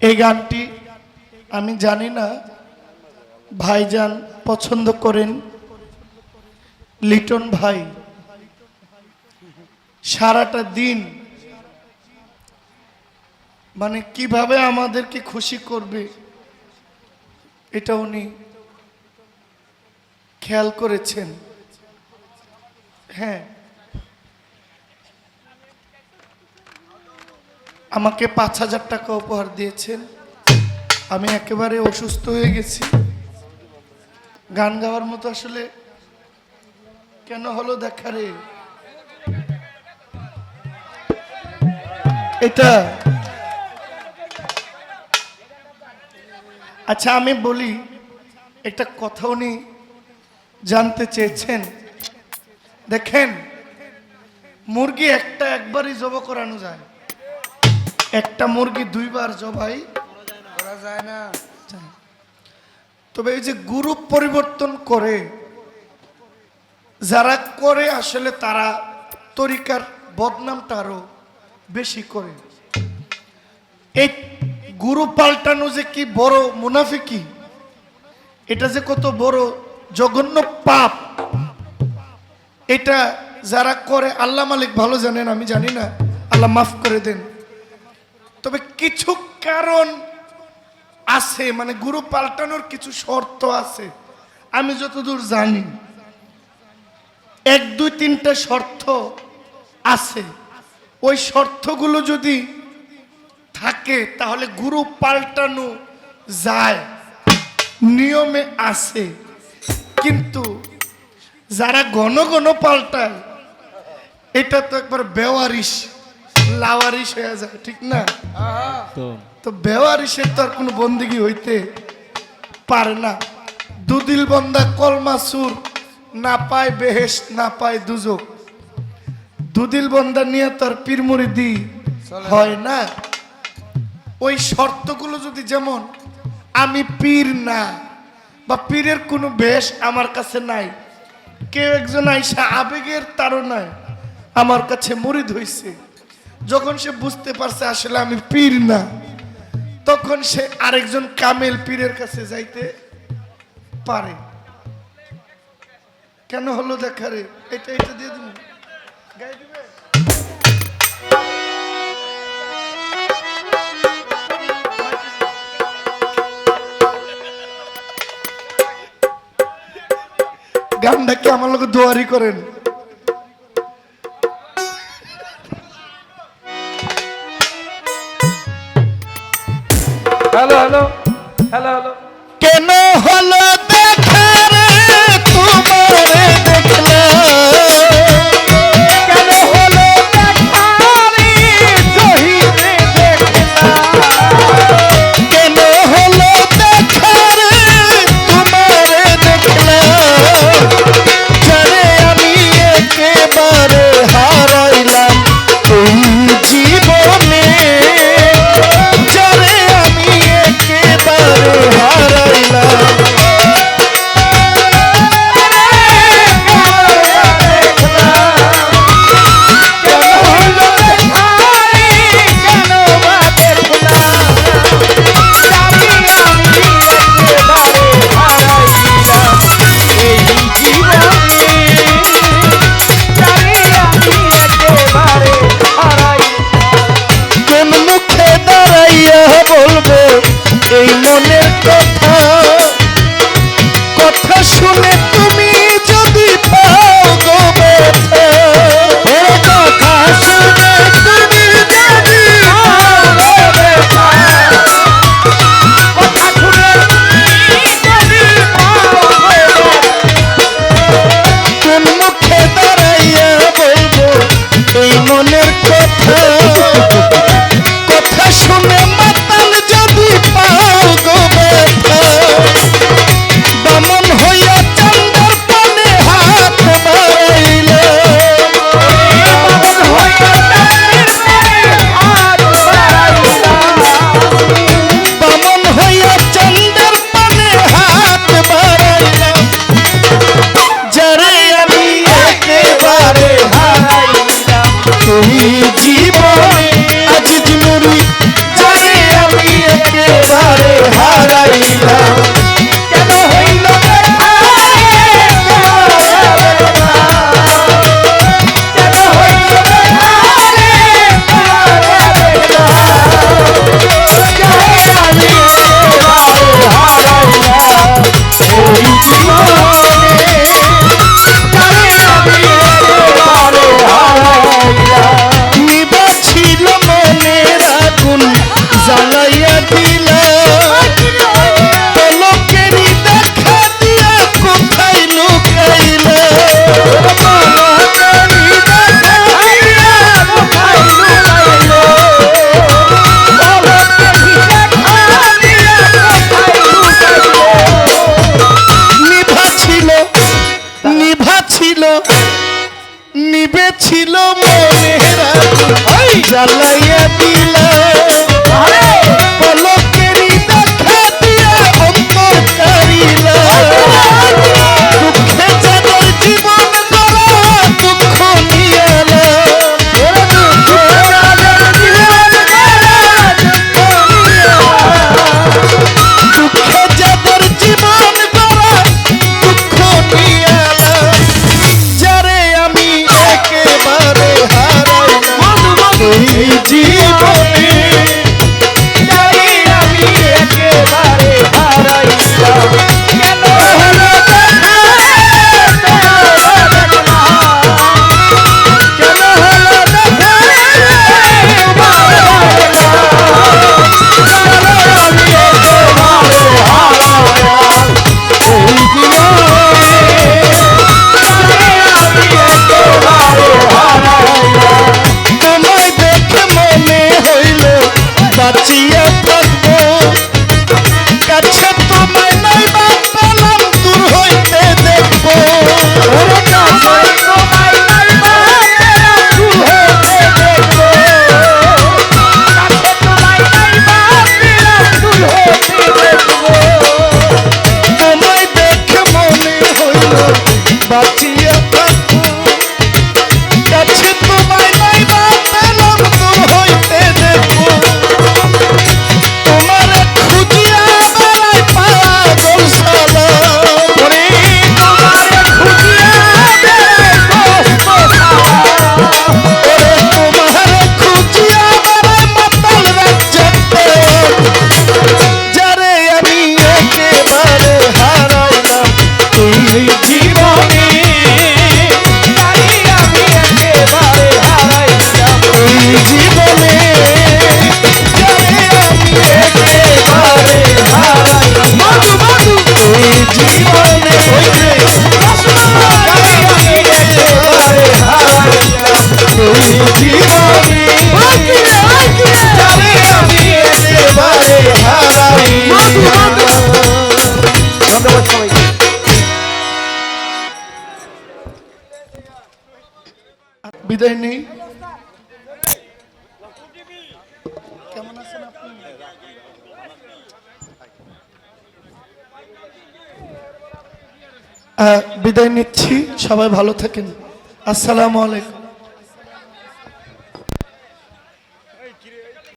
এই গানটি আমি জানি না, ভাইজান পছন্দ করেন। লিটন ভাই, সারাটা দিন মানে কীভাবে আমাদেরকে খুশি করবে? এটা উনি খেয়াল করেছেন। হ্যাঁ। আমাকে পাঁচ হাজার টাকা উপহার দিয়েছেন। আমি একেবারে অসুস্থ হয়ে গেছি। গান গাওয়ার মতো আসলে কেন হলো দেখা রে? এটা আচ্ছা আমি বলি, একটা কথা উনি জানতে চেয়েছেন। দেখেন, মুরগি একটা একবারই জব করানো যায়। একটা মুরগি দুইবার জবাই করা যায় না। তবে এই যে গ্রুপ পরিবর্তন করে, যারা করে আসলে তারা তরিকার বদনামটা আরও বেশি করে। এই গুরু পাল্টানো যে কি বড় মুনাফিকি এটা যে কত বড় জঘন্য পাপ। এটা যারা করে, আল্লাহ মালিক ভালো জানেন, আমি জানি না। আল্লাহ মাফ করে দেন। তবে কিছু কারণ আছে মানে গুরু পাল্টানোর কিছু শর্ত আছে। আমি যতদূর জানি, এক, দুই, তিনটা শর্ত আছে। ওই শর্তগুলো যদি থাকে তাহলে গুরু পাল্টানো যায়। নিয়মে আছে। কিন্তু যারা ঘন ঘন পাল্টায় এটা তো একবার বেওয়ারিশ লাওয়ারিশ হয়ে যায় ঠিক না? তো। বেওয়ারিশের তো আর কোনো বন্দিগি হইতে পারে না। দুদিল বন্দা কলমা সুর না পায় বেহেস না পায় দুজক। দুদিল বন্দা নিয়ে তার পীরমুড়ি দি হয় না। ওই শর্তগুলো যদি যেমন, আমি পীর না, বা পীরের কোনো বেশ আমার কাছে নাই, কেউ একজন আইসা আবেগের তাড়নায় আমার কাছে মরিদ হইছে, যখন সে বুঝতে পারছে আসলে আমি পীর না, তখন সে আরেকজন কামেল পীরের কাছে যাইতে পারে। কেন হলো দেখারে এটা এটা দিয়ে দিন গায়ে দিবে? গানটা কি আমার লোক দোয়ারি করেন? হ্যালো হ্যালো হ্যালো হ্যালো বিদায় নিচ্ছি। সবাই ভালো থাকেন। আসসালামু আলাইকুম।